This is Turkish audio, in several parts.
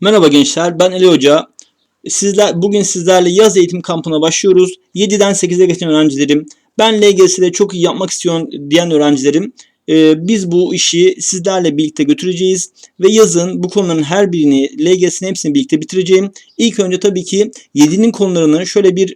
Merhaba gençler, ben Ali Hoca. Sizler, bugün sizlerle yaz eğitim kampına başlıyoruz. 7'den 8'e geçen öğrencilerim, ben LGS'de çok iyi yapmak istiyorum diyen öğrencilerim, e, biz bu işi sizlerle birlikte götüreceğiz. Ve yazın bu konuların her birini, LGS'nin hepsini birlikte bitireceğim. İlk önce tabii ki 7'nin konularını şöyle bir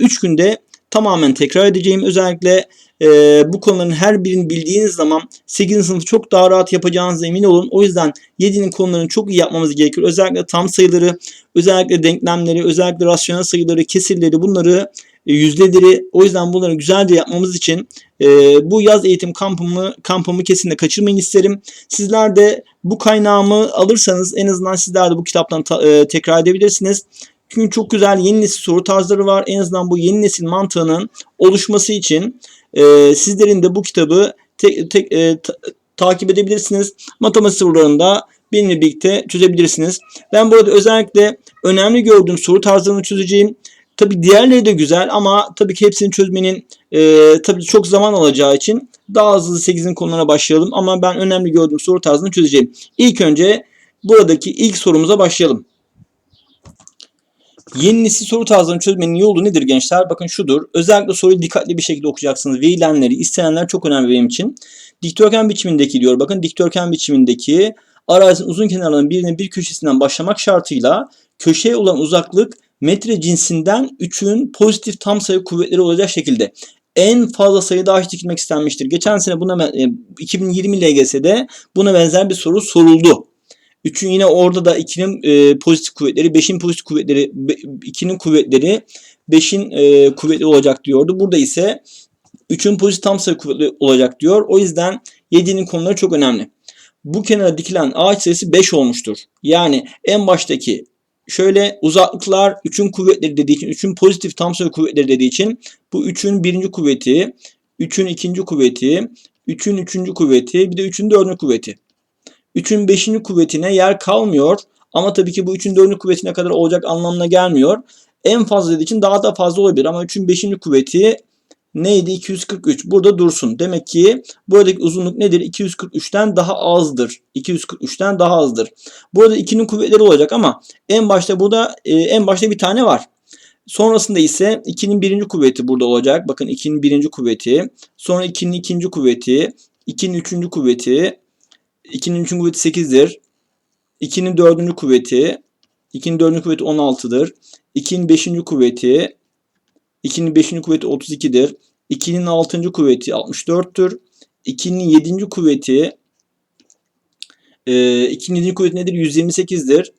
3 günde tamamen tekrar edeceğim. Özellikle e, bu konuların her birini bildiğiniz zaman 8. sınıfı çok daha rahat yapacağınıza emin olun. O yüzden 7'nin konularını çok iyi yapmamız gerekiyor. Özellikle tam sayıları, özellikle denklemleri, özellikle rasyonel sayıları, kesirleri bunları e, yüzdeleri o yüzden bunları güzelce yapmamız için e, bu yaz eğitim kampımı kampımı kesinlikle kaçırmayın isterim. Sizler de bu kaynağımı alırsanız en azından sizler de bu kitaptan ta, e, tekrar edebilirsiniz. Çünkü çok güzel yeni nesil soru tarzları var. En azından bu yeni nesil mantığının oluşması için e, sizlerin de bu kitabı tek, tek, e, ta, takip edebilirsiniz. Matematik sorularında benimle birlikte çözebilirsiniz. Ben burada özellikle önemli gördüğüm soru tarzlarını çözeceğim. Tabi diğerleri de güzel ama tabii ki hepsini çözmenin e, tabii çok zaman alacağı için daha hızlı 8'in konularına başlayalım. Ama ben önemli gördüğüm soru tarzını çözeceğim. İlk önce buradaki ilk sorumuza başlayalım. Yeni nesil soru tarzlarını çözmenin yolu nedir gençler? Bakın şudur. Özellikle soruyu dikkatli bir şekilde okuyacaksınız. Verilenleri, istenenler çok önemli benim için. Dikdörtgen biçimindeki diyor. Bakın dikdörtgen biçimindeki arazinin uzun kenarlarının birinin bir köşesinden başlamak şartıyla köşeye olan uzaklık metre cinsinden 3'ün pozitif tam sayı kuvvetleri olacak şekilde en fazla sayıda ağaç dikilmek istenmiştir. Geçen sene buna 2020 LGS'de buna benzer bir soru soruldu. 3'ün yine orada da 2'nin e, pozitif kuvvetleri, 5'in pozitif kuvvetleri, 2'nin kuvvetleri 5'in e, kuvvetli olacak diyordu. Burada ise 3'ün pozitif tam sayı kuvvetli olacak diyor. O yüzden 7'nin konuları çok önemli. Bu kenara dikilen ağaç sayısı 5 olmuştur. Yani en baştaki şöyle uzaklıklar 3'ün kuvvetleri dediği için 3'ün pozitif tam sayı kuvvetleri dediği için bu 3'ün birinci kuvveti, 3'ün ikinci kuvveti, 3'ün üçüncü kuvveti bir de 3'ün dördüncü kuvveti. 3'ün 5. kuvvetine yer kalmıyor. Ama tabii ki bu 3'ün 4. kuvvetine kadar olacak anlamına gelmiyor. En fazla dediği için daha da fazla olabilir. Ama 3'ün 5. kuvveti neydi? 243. Burada dursun. Demek ki buradaki uzunluk nedir? 243'ten daha azdır. 243'ten daha azdır. Burada 2'nin kuvvetleri olacak ama en başta burada e, en başta bir tane var. Sonrasında ise 2'nin birinci kuvveti burada olacak. Bakın 2'nin birinci kuvveti. Sonra 2'nin ikinci kuvveti. 2'nin üçüncü kuvveti. 2'nin 3. kuvveti 8'dir. 2'nin 4. kuvveti 2'nin 4. kuvveti 16'dır. 2'nin 5. kuvveti 2'nin 5. kuvveti 32'dir. 2'nin 6. kuvveti 64'tür. 2'nin 7. kuvveti e, 2'nin 7. kuvveti nedir? 128'dir.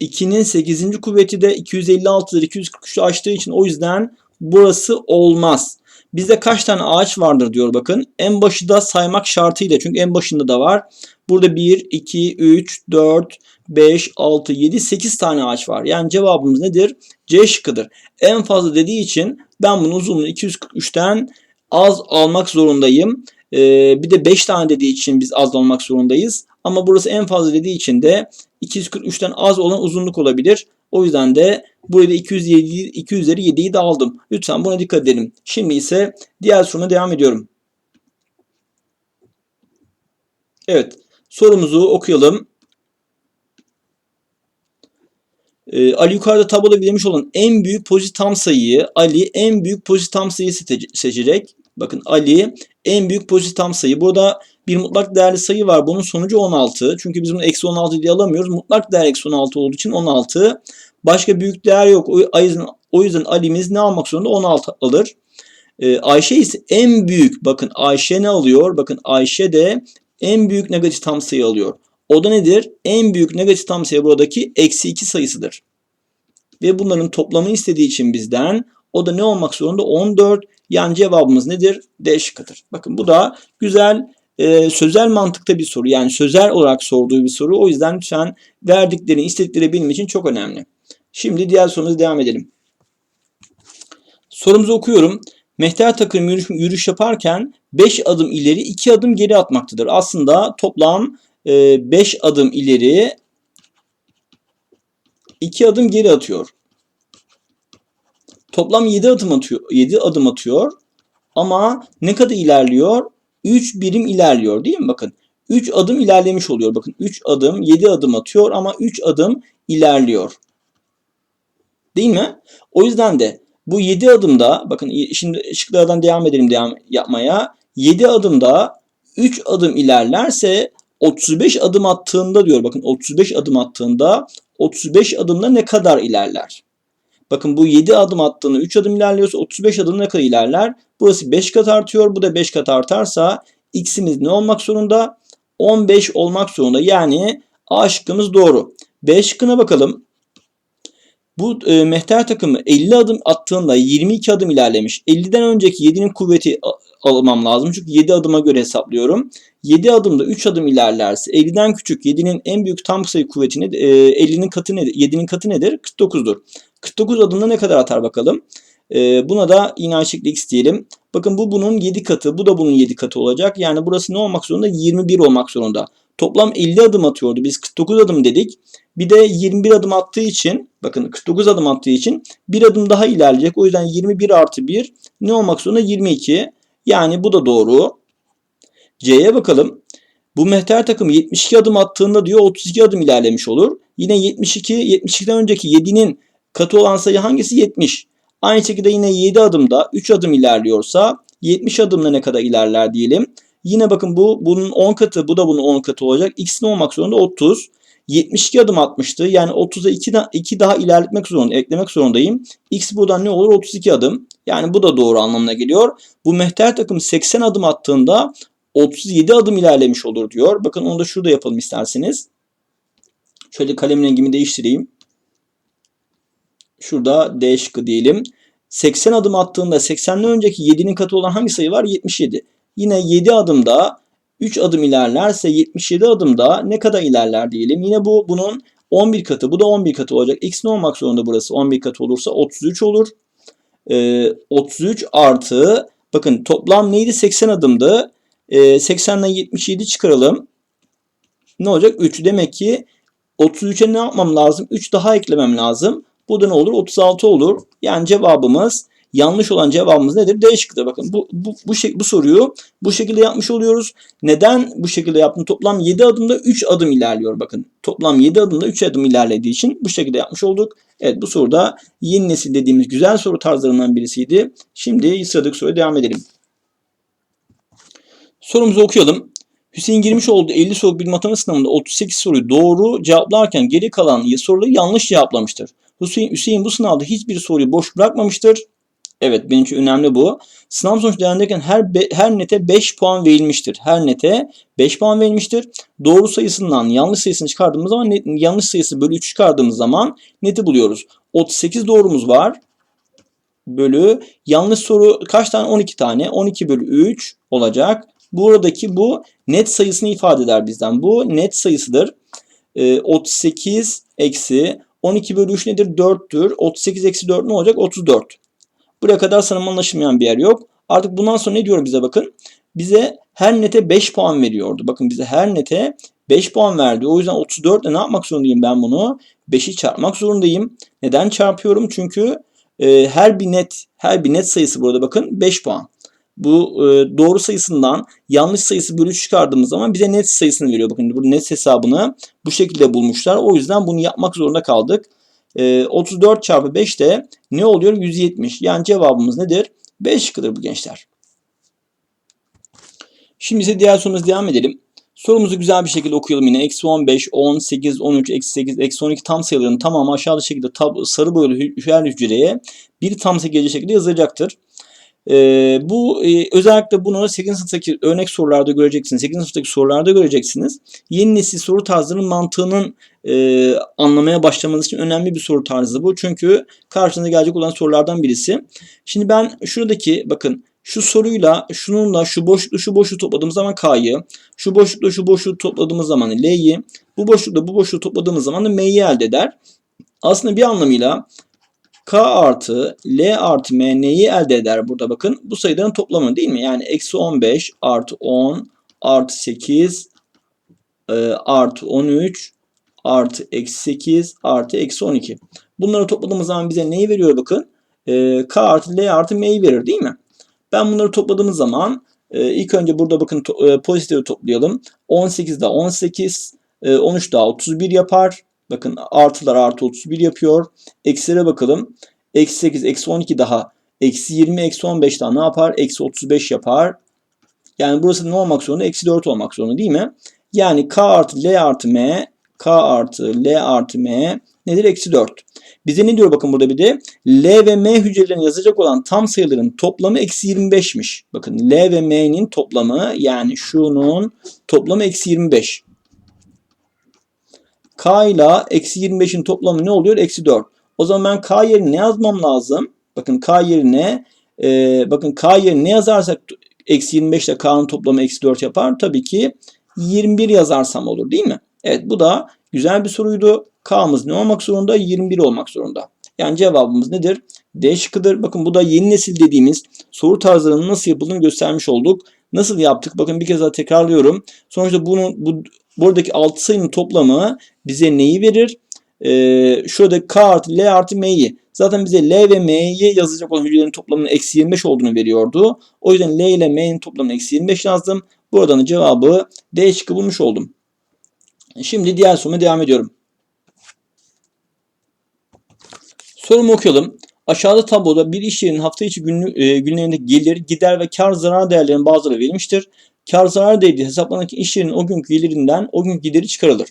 2'nin 8. kuvveti de 256'dır. 243'ü açtığı için o yüzden burası olmaz. Bizde kaç tane ağaç vardır diyor bakın. En başı da saymak şartıyla çünkü en başında da var. Burada 1, 2, 3, 4, 5, 6, 7, 8 tane ağaç var. Yani cevabımız nedir? C şıkkıdır. En fazla dediği için ben bunun uzunluğunu 243'ten az almak zorundayım. Ee, bir de 5 tane dediği için biz az almak zorundayız. Ama burası en fazla dediği için de 243'ten az olan uzunluk olabilir. O yüzden de Buraya da 207, 2 üzeri 7'yi de aldım. Lütfen buna dikkat edelim. Şimdi ise diğer soruna devam ediyorum. Evet. Sorumuzu okuyalım. Ee, Ali yukarıda tabloda verilmiş olan en büyük pozitif tam sayıyı Ali en büyük pozitif tam sayıyı seçecek. Bakın Ali en büyük pozitif tam sayı. Burada bir mutlak değerli sayı var. Bunun sonucu 16. Çünkü biz bunu eksi 16 diye alamıyoruz. Mutlak değer eksi 16 olduğu için 16. Başka büyük değer yok. O yüzden, Ali'miz ne almak zorunda? 16 alır. Ee, Ayşe ise en büyük. Bakın Ayşe ne alıyor? Bakın Ayşe de en büyük negatif tam sayı alıyor. O da nedir? En büyük negatif tam sayı buradaki eksi 2 sayısıdır. Ve bunların toplamı istediği için bizden o da ne olmak zorunda? 14. Yani cevabımız nedir? D şıkkıdır. Bakın bu da güzel e, sözel mantıkta bir soru. Yani sözel olarak sorduğu bir soru. O yüzden lütfen verdiklerini, istedikleri bilmek için çok önemli. Şimdi diğer sorumuza devam edelim. Sorumuzu okuyorum. Mehter takım yürüyüş, yürüyüş yaparken 5 adım ileri 2 adım geri atmaktadır. Aslında toplam 5 e, adım ileri 2 adım geri atıyor. Toplam 7 adım atıyor. 7 adım atıyor. Ama ne kadar ilerliyor? 3 birim ilerliyor değil mi? Bakın 3 adım ilerlemiş oluyor. Bakın 3 adım 7 adım atıyor ama 3 adım ilerliyor. Değil mi? O yüzden de bu 7 adımda bakın şimdi ışıklardan devam edelim devam yapmaya. 7 adımda 3 adım ilerlerse 35 adım attığında diyor bakın 35 adım attığında 35 adımda ne kadar ilerler? Bakın bu 7 adım attığında 3 adım ilerliyorsa 35 adım ne kadar ilerler? Burası 5 kat artıyor. Bu da 5 kat artarsa x'imiz ne olmak zorunda? 15 olmak zorunda. Yani A şıkkımız doğru. B şıkkına bakalım. Bu e, mehter takımı 50 adım attığında 22 adım ilerlemiş. 50'den önceki 7'nin kuvveti almam lazım. Çünkü 7 adıma göre hesaplıyorum. 7 adımda 3 adım ilerlerse 50'den küçük 7'nin en büyük tam sayı kuvveti nedir? E, 50'nin katı nedir? 7'nin katı nedir? 49'dur. 49 adımda ne kadar atar bakalım. E, buna da yine aynı şekilde x diyelim. Bakın bu bunun 7 katı, bu da bunun 7 katı olacak. Yani burası ne olmak zorunda? 21 olmak zorunda. Toplam 50 adım atıyordu. Biz 49 adım dedik. Bir de 21 adım attığı için bakın 49 adım attığı için bir adım daha ilerleyecek. O yüzden 21 artı 1 ne olmak zorunda? 22. Yani bu da doğru. C'ye bakalım. Bu mehter takımı 72 adım attığında diyor 32 adım ilerlemiş olur. Yine 72, 72'den önceki 7'nin katı olan sayı hangisi? 70. Aynı şekilde yine 7 adımda 3 adım ilerliyorsa 70 adımda ne kadar ilerler diyelim. Yine bakın bu bunun 10 katı bu da bunun 10 katı olacak. Ne olmak zorunda? 30. 72 adım atmıştı. Yani 30'a 2, da, 2 daha ilerletmek zorunda, eklemek zorundayım. X buradan ne olur? 32 adım. Yani bu da doğru anlamına geliyor. Bu mehter takım 80 adım attığında 37 adım ilerlemiş olur diyor. Bakın onu da şurada yapalım isterseniz. Şöyle kalem rengimi değiştireyim. Şurada D şıkkı diyelim. 80 adım attığında 80'den önceki 7'nin katı olan hangi sayı var? 77. Yine 7 adımda 3 adım ilerlerse 77 adımda ne kadar ilerler diyelim. Yine bu bunun 11 katı. Bu da 11 katı olacak. X ne olmak zorunda burası? 11 katı olursa 33 olur. Ee, 33 artı bakın toplam neydi? 80 adımdı. Ee, 80'den 77 çıkaralım. Ne olacak? 3. Demek ki 33'e ne yapmam lazım? 3 daha eklemem lazım. Bu da ne olur? 36 olur. Yani cevabımız yanlış olan cevabımız nedir? D şıkkıdır. Bakın bu, bu, bu, şey, bu soruyu bu şekilde yapmış oluyoruz. Neden bu şekilde yaptım? Toplam 7 adımda 3 adım ilerliyor. Bakın toplam 7 adımda 3 adım ilerlediği için bu şekilde yapmış olduk. Evet bu soruda yeni nesil dediğimiz güzel soru tarzlarından birisiydi. Şimdi sıradaki soruya devam edelim. Sorumuzu okuyalım. Hüseyin girmiş olduğu 50 soru bir matematik sınavında 38 soruyu doğru cevaplarken geri kalan soruları yanlış cevaplamıştır. Hüseyin, Hüseyin bu sınavda hiçbir soruyu boş bırakmamıştır. Evet benim için önemli bu. Sınav sonuç değerlendirirken her, be, her nete 5 puan verilmiştir. Her nete 5 puan verilmiştir. Doğru sayısından yanlış sayısını çıkardığımız zaman net, yanlış sayısı bölü 3 çıkardığımız zaman neti buluyoruz. 38 doğrumuz var. Bölü yanlış soru kaç tane? 12 tane. 12 bölü 3 olacak. Buradaki bu net sayısını ifade eder bizden. Bu net sayısıdır. Ee, 38 eksi 12 bölü 3 nedir? 4'tür. 38 eksi 4 ne olacak? 34. Buraya kadar sanırım anlaşılmayan bir yer yok. Artık bundan sonra ne diyor bize bakın. Bize her nete 5 puan veriyordu. Bakın bize her nete 5 puan verdi. O yüzden 34 ile ne yapmak zorundayım ben bunu? 5'i çarpmak zorundayım. Neden çarpıyorum? Çünkü e, her bir net her bir net sayısı burada bakın 5 puan. Bu e, doğru sayısından yanlış sayısı bölü çıkardığımız zaman bize net sayısını veriyor. Bakın bu net hesabını bu şekilde bulmuşlar. O yüzden bunu yapmak zorunda kaldık. E, 34 çarpı 5 de ne oluyor? 170. Yani cevabımız nedir? 5 şıkkıdır bu gençler. Şimdi ise diğer sorumuza devam edelim. Sorumuzu güzel bir şekilde okuyalım yine. Eksi 15, 10, 8, 13, eksi 8, eksi 12 tam sayıların tamamı aşağıda şekilde tab sarı boyalı her hücreye bir tam sayı şekilde yazılacaktır. Ee, bu e, özellikle bunu 8. sınıftaki örnek sorularda göreceksiniz. 8. sınıftaki sorularda göreceksiniz. Yeni nesil soru tarzının mantığının e, anlamaya başlamanız için önemli bir soru tarzı bu. Çünkü karşınıza gelecek olan sorulardan birisi. Şimdi ben şuradaki bakın şu soruyla şununla şu boşlukla şu boşluğu topladığımız zaman K'yı, şu boşlukla şu boşluğu topladığımız zaman L'yi, bu boşlukla bu boşluğu topladığımız zaman da M'yi elde eder. Aslında bir anlamıyla K artı L artı M neyi elde eder burada bakın. Bu sayıların toplamı değil mi? Yani eksi 15 artı 10 artı 8 e, artı 13 artı eksi 8 artı eksi 12. Bunları topladığımız zaman bize neyi veriyor bakın. E, K artı L artı M'yi verir değil mi? Ben bunları topladığımız zaman Ee, ilk önce burada bakın to, e, pozitifi toplayalım. 18 daha 18, e, 13 daha 31 yapar. Bakın artılar artı 31 yapıyor. Eksilere bakalım. Eksi 8, eksi 12 daha. Eksi 20, eksi 15 daha ne yapar? Eksi 35 yapar. Yani burası ne olmak zorunda? Eksi 4 olmak zorunda değil mi? Yani K artı L artı M, K artı L artı M nedir? Eksi 4. Bize ne diyor bakın burada bir de? L ve M hücrelerini yazacak olan tam sayıların toplamı eksi 25'miş. Bakın L ve M'nin toplamı yani şunun toplamı eksi 25. K ile eksi 25'in toplamı ne oluyor? Eksi 4. O zaman ben K yerine ne yazmam lazım? Bakın K yerine e, bakın K yerine ne yazarsak eksi 25 ile K'nın toplamı eksi 4 yapar. Tabii ki 21 yazarsam olur değil mi? Evet bu da güzel bir soruydu. K'mız ne olmak zorunda? 21 olmak zorunda. Yani cevabımız nedir? D şıkkıdır. Bakın bu da yeni nesil dediğimiz soru tarzlarının nasıl yapıldığını göstermiş olduk. Nasıl yaptık? Bakın bir kez daha tekrarlıyorum. Sonuçta bunun bu buradaki 6 sayının toplamı bize neyi verir? Ee, şurada K artı L artı M'yi. Zaten bize L ve M'yi yazacak olan hücrelerin toplamının eksi 25 olduğunu veriyordu. O yüzden L ile M'nin toplamını eksi 25 yazdım. Buradan da cevabı D şıkkı bulmuş oldum. Şimdi diğer soruma devam ediyorum. Sorumu okuyalım. Aşağıda tabloda bir iş yerinin hafta içi günlük, e, günlerindeki gelir, gider ve kar zarar değerlerinin bazıları verilmiştir. Kar zarar değeri hesaplanan iş yerinin o günkü gelirinden o günkü gideri çıkarılır.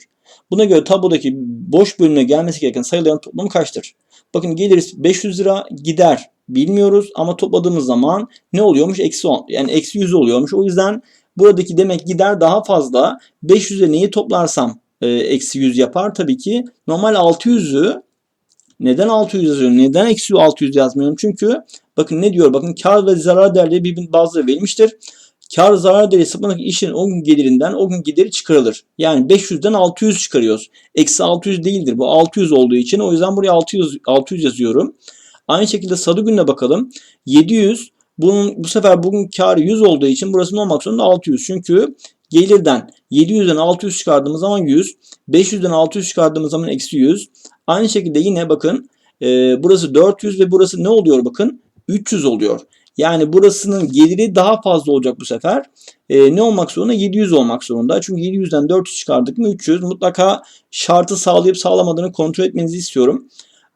Buna göre tablodaki boş bölüme gelmesi gereken sayıların toplamı kaçtır? Bakın gelir 500 lira gider bilmiyoruz ama topladığımız zaman ne oluyormuş? Eksi 10 yani eksi 100 oluyormuş. O yüzden buradaki demek gider daha fazla. 500'e neyi toplarsam e, eksi 100 yapar tabii ki. Normal 600'ü neden 600 yazıyorum? Neden eksi 600 yazmıyorum? Çünkü bakın ne diyor? Bakın kar ve zarar değerleri birbirinin bazıları verilmiştir. Kar zarar değeri hesaplanan işin o gün gelirinden o gün gideri çıkarılır. Yani 500'den 600 çıkarıyoruz. Eksi 600 değildir. Bu 600 olduğu için o yüzden buraya 600, 600 yazıyorum. Aynı şekilde salı gününe bakalım. 700 bunun bu sefer bugün karı 100 olduğu için burası ne olmak zorunda 600. Çünkü gelirden 700'den 600 çıkardığımız zaman 100. 500'den 600 çıkardığımız zaman eksi 100. Aynı şekilde yine bakın e, burası 400 ve burası ne oluyor bakın 300 oluyor. Yani burasının geliri daha fazla olacak bu sefer. E, ne olmak zorunda? 700 olmak zorunda. Çünkü 700'den 400 çıkardık mı 300. Mutlaka şartı sağlayıp sağlamadığını kontrol etmenizi istiyorum.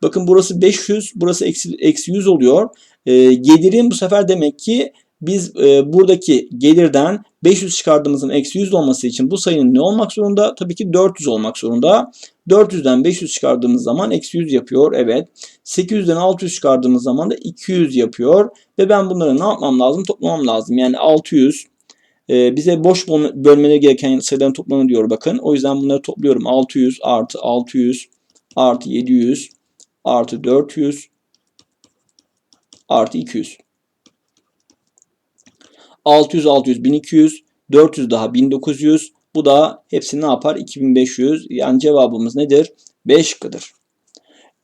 Bakın burası 500, burası eksi, eksi 100 oluyor. E, gelirin bu sefer demek ki biz e, buradaki gelirden 500 çıkardığımızın eksi 100 olması için bu sayının ne olmak zorunda? Tabii ki 400 olmak zorunda. 400'den 500 çıkardığımız zaman eksi 100 yapıyor. Evet. 800'den 600 çıkardığımız zaman da 200 yapıyor. Ve ben bunları ne yapmam lazım? Toplamam lazım. Yani 600 e, bize boş bölmeleri gereken sayıların toplamı diyor bakın. O yüzden bunları topluyorum. 600 artı 600 artı 700 artı 400 artı 200. 600, 600, 1200, 400 daha 1900. Bu da hepsi ne yapar? 2500. Yani cevabımız nedir? 5 şıkkıdır.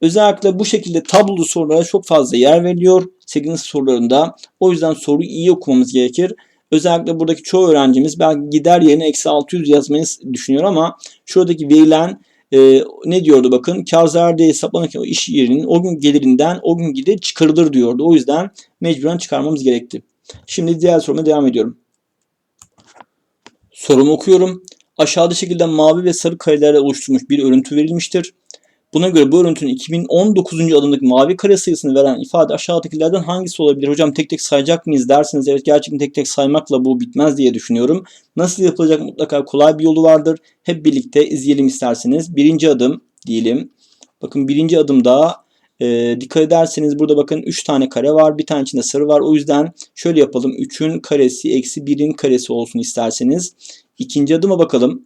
Özellikle bu şekilde tablolu sorulara çok fazla yer veriliyor. 8. sorularında. O yüzden soruyu iyi okumamız gerekir. Özellikle buradaki çoğu öğrencimiz belki gider yerine eksi 600 yazmayı düşünüyor ama şuradaki verilen e, ne diyordu bakın kar zarar değeri hesaplanan iş yerinin o gün gelirinden o gün gideri çıkarılır diyordu. O yüzden mecburen çıkarmamız gerekti. Şimdi diğer soruma devam ediyorum. Sorumu okuyorum. Aşağıda şekilde mavi ve sarı karelerle oluşturulmuş bir örüntü verilmiştir. Buna göre bu örüntünün 2019. adımdaki mavi kare sayısını veren ifade aşağıdakilerden hangisi olabilir? Hocam tek tek sayacak mıyız derseniz evet gerçekten tek tek saymakla bu bitmez diye düşünüyorum. Nasıl yapılacak mutlaka kolay bir yolu vardır. Hep birlikte izleyelim isterseniz. Birinci adım diyelim. Bakın birinci adımda e, dikkat ederseniz burada bakın 3 tane kare var. Bir tane içinde sarı var. O yüzden şöyle yapalım. 3'ün karesi eksi 1'in karesi olsun isterseniz. İkinci adıma bakalım.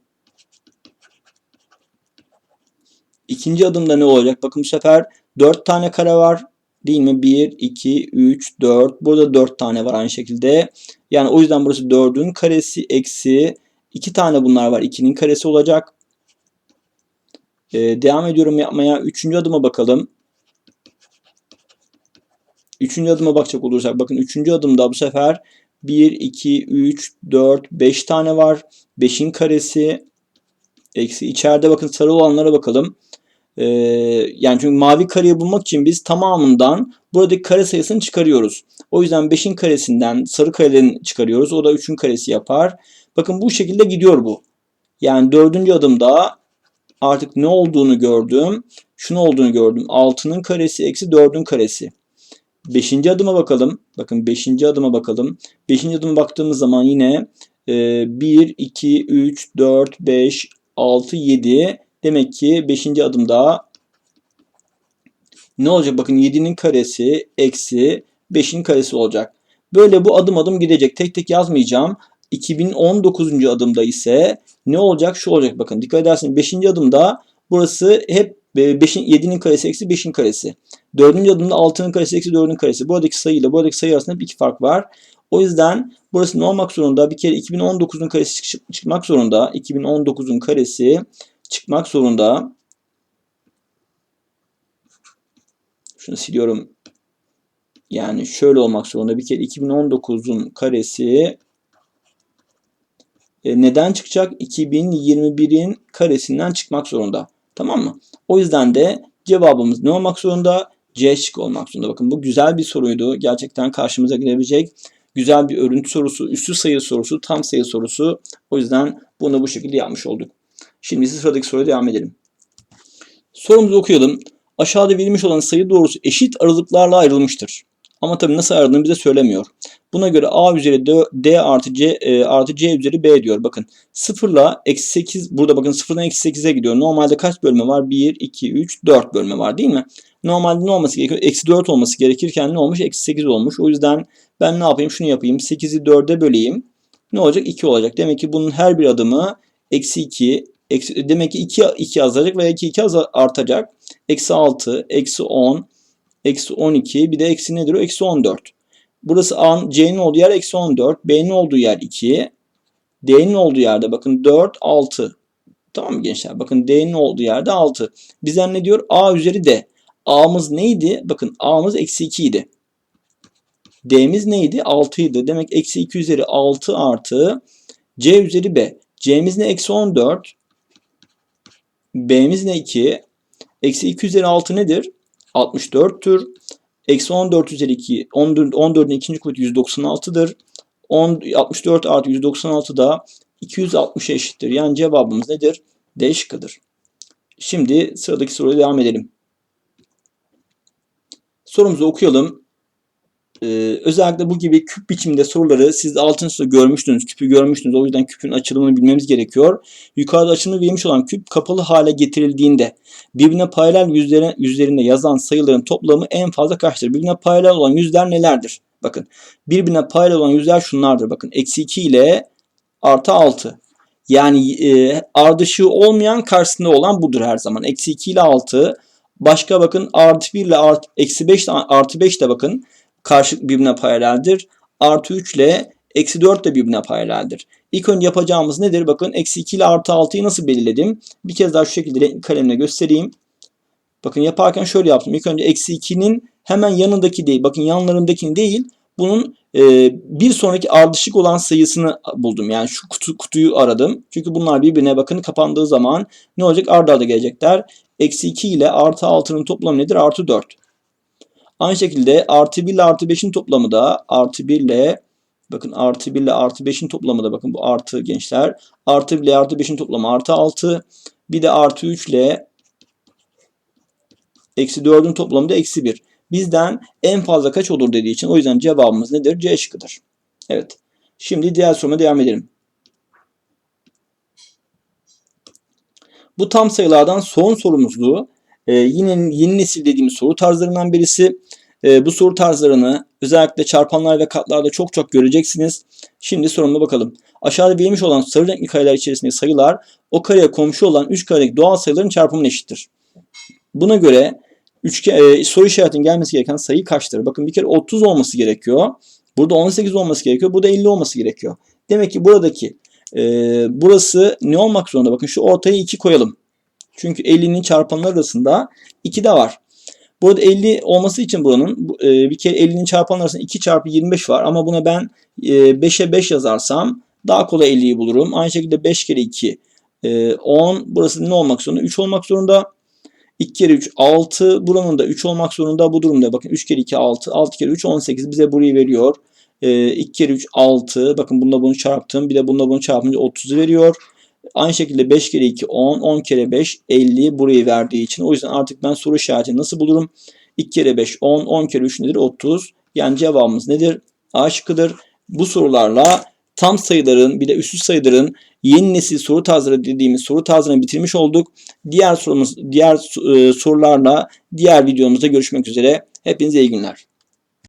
İkinci adımda ne olacak? Bakın bu sefer 4 tane kare var. Değil mi? 1, 2, 3, 4. Burada 4 tane var aynı şekilde. Yani o yüzden burası 4'ün karesi eksi 2 tane bunlar var. 2'nin karesi olacak. Ee, devam ediyorum yapmaya. Üçüncü adıma bakalım. Üçüncü adıma bakacak olursak bakın üçüncü adımda bu sefer 1, 2, 3, 4, 5 tane var. 5'in karesi eksi içeride bakın sarı olanlara bakalım. Ee, yani çünkü mavi kareyi bulmak için biz tamamından buradaki kare sayısını çıkarıyoruz. O yüzden 5'in karesinden sarı karelerin çıkarıyoruz. O da 3'ün karesi yapar. Bakın bu şekilde gidiyor bu. Yani dördüncü adımda artık ne olduğunu gördüm. Şunu olduğunu gördüm. 6'nın karesi eksi 4'ün karesi. Beşinci adıma bakalım. Bakın beşinci adıma bakalım. Beşinci adıma baktığımız zaman yine e, 1, 2, 3, 4, 5, 6, 7. Demek ki beşinci adımda ne olacak? Bakın 7'nin karesi eksi 5'in karesi olacak. Böyle bu adım adım gidecek. Tek tek yazmayacağım. 2019. adımda ise ne olacak? Şu olacak bakın. Dikkat ederseniz 5. adımda burası hep 5'in 7'nin karesi eksi 5'in karesi. 4. adımda 6'nın karesi eksi 4'ün karesi. Buradaki sayı ile buradaki sayı arasında hep iki fark var. O yüzden burası ne olmak zorunda? Bir kere 2019'un karesi çık- çıkmak zorunda. 2019'un karesi çıkmak zorunda. Şunu siliyorum. Yani şöyle olmak zorunda. Bir kere 2019'un karesi e, neden çıkacak? 2021'in karesinden çıkmak zorunda. Tamam mı? O yüzden de cevabımız ne olmak zorunda? C şıkkı olmak zorunda. Bakın bu güzel bir soruydu. Gerçekten karşımıza gelebilecek güzel bir örüntü sorusu, üstü sayı sorusu, tam sayı sorusu. O yüzden bunu bu şekilde yapmış olduk. Şimdi sıradaki soruya devam edelim. Sorumuzu okuyalım. Aşağıda verilmiş olan sayı doğrusu eşit aralıklarla ayrılmıştır. Ama tabii nasıl ayrıldığını bize söylemiyor. Buna göre a üzeri d, d artı c e, artı c üzeri b diyor. Bakın 0 ile eksi 8 burada bakın 0'dan eksi 8'e gidiyor. Normalde kaç bölme var? 1, 2, 3, 4 bölme var değil mi? Normalde ne olması gerekiyor? Eksi 4 olması gerekirken ne olmuş? Eksi 8 olmuş. O yüzden ben ne yapayım? Şunu yapayım. 8'i 4'e böleyim. Ne olacak? 2 olacak. Demek ki bunun her bir adımı eksi 2. Eksi, demek ki 2, 2 azalacak veya 2, 2 artacak. Eksi 6, eksi 10, eksi 12 bir de eksi nedir o? Eksi 14. Burası A, C'nin olduğu yer eksi 14. B'nin olduğu yer 2. D'nin olduğu yerde bakın 4, 6. Tamam mı gençler? Bakın D'nin olduğu yerde 6. Bizden ne diyor? A üzeri D. A'mız neydi? Bakın A'mız eksi 2 idi. D'miz neydi? 6 idi. Demek eksi 2 üzeri 6 artı C üzeri B. C'miz ne? Eksi 14. B'miz ne? 2. Eksi 2 üzeri 6 nedir? 64'tür. Eksi 14 üzeri 2, 14, 14'ün ikinci kuvveti 196'dır. 10, 64 artı 196 da 260 eşittir. Yani cevabımız nedir? D şıkkıdır. Şimdi sıradaki soruya devam edelim. Sorumuzu okuyalım. Ee, özellikle bu gibi küp biçimde soruları siz altın sınıfta görmüştünüz, küpü görmüştünüz. O yüzden küpün açılımını bilmemiz gerekiyor. Yukarıda açılımı verilmiş olan küp kapalı hale getirildiğinde birbirine paralel yüzlerine, yüzlerinde yazan sayıların toplamı en fazla kaçtır? Birbirine paralel olan yüzler nelerdir? Bakın birbirine paralel olan yüzler şunlardır. Bakın eksi 2 ile artı 6. Yani e, ardışığı olmayan karşısında olan budur her zaman. Eksi 2 ile 6. Başka bakın artı 1 ile artı, eksi 5 ile artı 5 de bakın karşı birbirine paraleldir. Artı 3 ile eksi 4 de birbirine paraleldir. İlk önce yapacağımız nedir? Bakın eksi 2 ile artı 6'yı nasıl belirledim? Bir kez daha şu şekilde kalemle göstereyim. Bakın yaparken şöyle yaptım. İlk önce eksi 2'nin hemen yanındaki değil. Bakın yanlarındakini değil. Bunun e, bir sonraki ardışık olan sayısını buldum. Yani şu kutu, kutuyu aradım. Çünkü bunlar birbirine bakın kapandığı zaman ne olacak? Arda arda gelecekler. Eksi 2 ile artı 6'nın toplamı nedir? Artı 4. Aynı şekilde artı 1 ile artı 5'in toplamı da artı 1 ile bakın artı 1 ile artı 5'in toplamı da bakın bu artı gençler. Artı 1 ile artı 5'in toplamı artı 6. Bir de artı 3 ile eksi 4'ün toplamı da eksi 1. Bizden en fazla kaç olur dediği için o yüzden cevabımız nedir? C şıkkıdır. Evet. Şimdi diğer soruma devam edelim. Bu tam sayılardan son sorumuzdu. Ee, yine yeni nesil dediğimiz soru tarzlarından birisi. Ee, bu soru tarzlarını özellikle çarpanlar ve katlarda çok çok göreceksiniz. Şimdi soruma bakalım. Aşağıda verilmiş olan sarı renkli kareler içerisindeki sayılar o kareye komşu olan 3 karedeki doğal sayıların çarpımına eşittir. Buna göre üçgen, e, soru işaretinin gelmesi gereken sayı kaçtır? Bakın bir kere 30 olması gerekiyor. Burada 18 olması gerekiyor. Burada 50 olması gerekiyor. Demek ki buradaki e, burası ne olmak zorunda? Bakın şu ortaya 2 koyalım. Çünkü 50'nin çarpanları arasında 2 de var. Burada 50 olması için buranın e, bir kere 50'nin çarpanları arasında 2 çarpı 25 var. Ama buna ben e, 5'e 5 yazarsam daha kolay 50'yi bulurum. Aynı şekilde 5 kere 2 e, 10. Burası ne olmak zorunda? 3 olmak zorunda. 2 kere 3 6. Buranın da 3 olmak zorunda. Bu durumda bakın 3 kere 2 6. 6 kere 3 18 bize burayı veriyor. Ee, 2 kere 3 6. Bakın bununla bunu çarptım. Bir de bununla bunu çarpınca 30'u veriyor. Aynı şekilde 5 kere 2 10. 10 kere 5 50 burayı verdiği için. O yüzden artık ben soru işaretini nasıl bulurum? 2 kere 5 10. 10 kere 3 nedir? 30. Yani cevabımız nedir? A şıkkıdır. Bu sorularla tam sayıların bir de üssüz sayıların yeni nesil soru tarzları dediğimiz soru tarzını bitirmiş olduk. Diğer sorumuz diğer e, sorularla diğer videomuzda görüşmek üzere. Hepinize iyi günler.